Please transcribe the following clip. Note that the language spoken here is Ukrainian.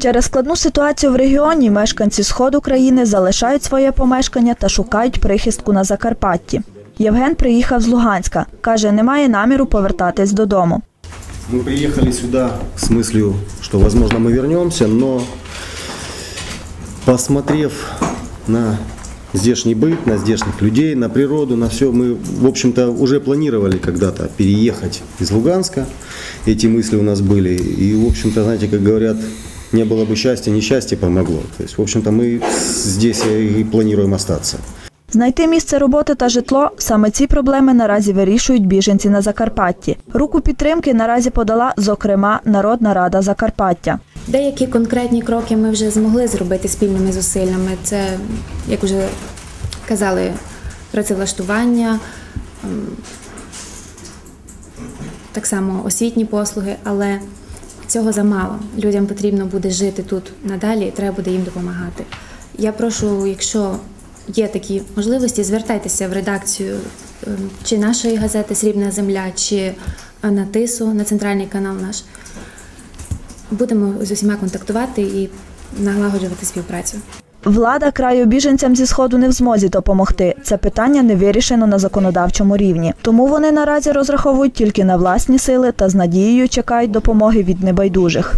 Через складну ситуацію в регіоні мешканці сходу країни залишають своє помешкання та шукають прихистку на Закарпатті. Євген приїхав з Луганська. Каже, не має наміру повертатись додому. Мы приехали сюда с мыслью, что, возможно, мы вернемся, но посмотрев на здешний быт, на здешних людей, на природу, на все, мы, в общем-то, уже планировали когда-то переехать из Луганска. Эти мысли у нас были. И, в общем-то, знаете, как говорят, не было бы счастья, несчастье помогло. То есть, в общем-то, мы здесь и планируем остаться. Знайти місце роботи та житло саме ці проблеми наразі вирішують біженці на Закарпатті. Руку підтримки наразі подала, зокрема, Народна рада Закарпаття. Деякі конкретні кроки ми вже змогли зробити спільними зусиллями. Це, як вже казали, працевлаштування, ем, так само освітні послуги, але цього замало. Людям потрібно буде жити тут надалі, і треба буде їм допомагати. Я прошу, якщо є такі можливості, звертайтеся в редакцію ем, чи нашої газети Срібна земля, чи на ТИСу, на центральний канал наш. Будемо з усіма контактувати і налагоджувати співпрацю. Влада краю біженцям зі сходу не в змозі допомогти. Це питання не вирішено на законодавчому рівні. Тому вони наразі розраховують тільки на власні сили та з надією чекають допомоги від небайдужих.